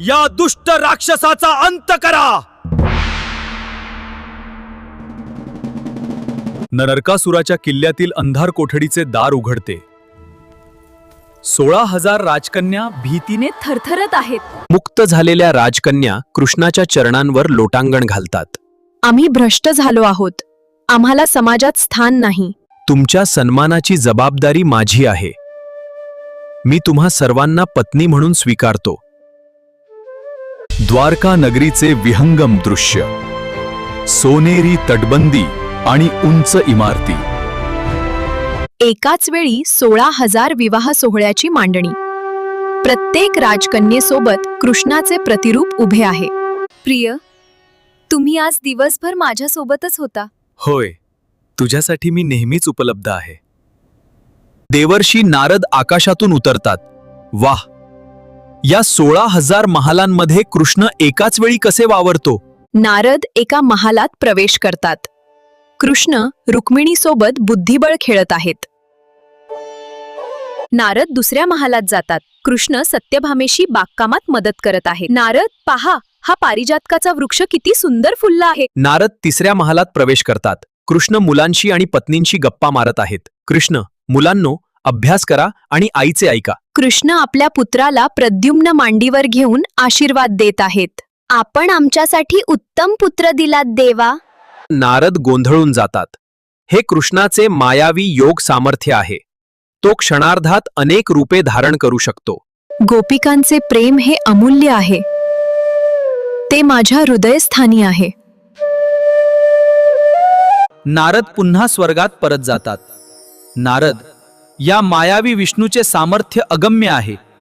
या दुष्ट राक्षसाचा अंत करा. नरकासुराच्या किल्ल्यातील अंधार कोठडीचे दार उघडते. सोळा हजार राजकन्या भीतीने थरथरत आहेत. मुक्त झालेल्या राजकन्या कृष्णाच्या चरणांवर लोटांगण घालतात. आम्ही भ्रष्ट झालो आहोत. आम्हाला समाजात स्थान नाही. तुमच्या सन्मानाची जबाबदारी माझी आहे. मी तुम्हा सर्वांना पत्नी म्हणून स्वीकारतो. द्वारका नगरीचे विहंगम दृश्य. सोनेरी तटबंदी आणि उंच इमारती. एकाच वेळी सोळा हजार विवाह सोहळ्याची मांडणी. प्रत्येक राजकन्येसोबत कृष्णाचे प्रतिरूप उभे आहे. प्रिय तुम्ही आज दिवसभर माझ्यासोबतच होता. होय तुझ्यासाठी मी नेहमीच उपलब्ध आहे. देवर्षी नारद आकाशातून उतरतात. वाह! या सोळा हजार महालांमध्ये कृष्ण एकाच वेळी कसे वावरतो? नारद एका महालात प्रवेश करतात. कृष्ण रुक्मिणीसोबत बुद्धिबळ खेळत आहेत. नारद दुसऱ्या महालात जातात. कृष्ण सत्यभामेशी बागकामात मदत करत आहे नारद पहा हा पारिजातकाचा वृक्ष किती सुंदर फुलला आहे. नारद तिसऱ्या महालात प्रवेश करतात. कृष्ण मुलांशी आणि पत्नींशी गप्पा मारत आहेत. कृष्ण मुलांनो अभ्यास करा आणि आईचे ऐका. कृष्ण आपल्या पुत्राला प्रद्युम्न मांडीवर घेऊन आशीर्वाद देत आहेत. आपण आमच्यासाठी उत्तम पुत्र दिलात देवा. नारद गोंधळून जातात. हे कृष्णाचे मायावी योग सामर्थ्य आहे. तो क्षणार्धात अनेक रूपे धारण करू शकतो. गोपिकांचे प्रेम हे अमूल्य आहे. ते माझ्या हृदयस्थानी आहे. नारद पुन्हा स्वर्गात परत जातात. नारद या मायावी विष्णूचे सामर्थ्य अगम्य आहे.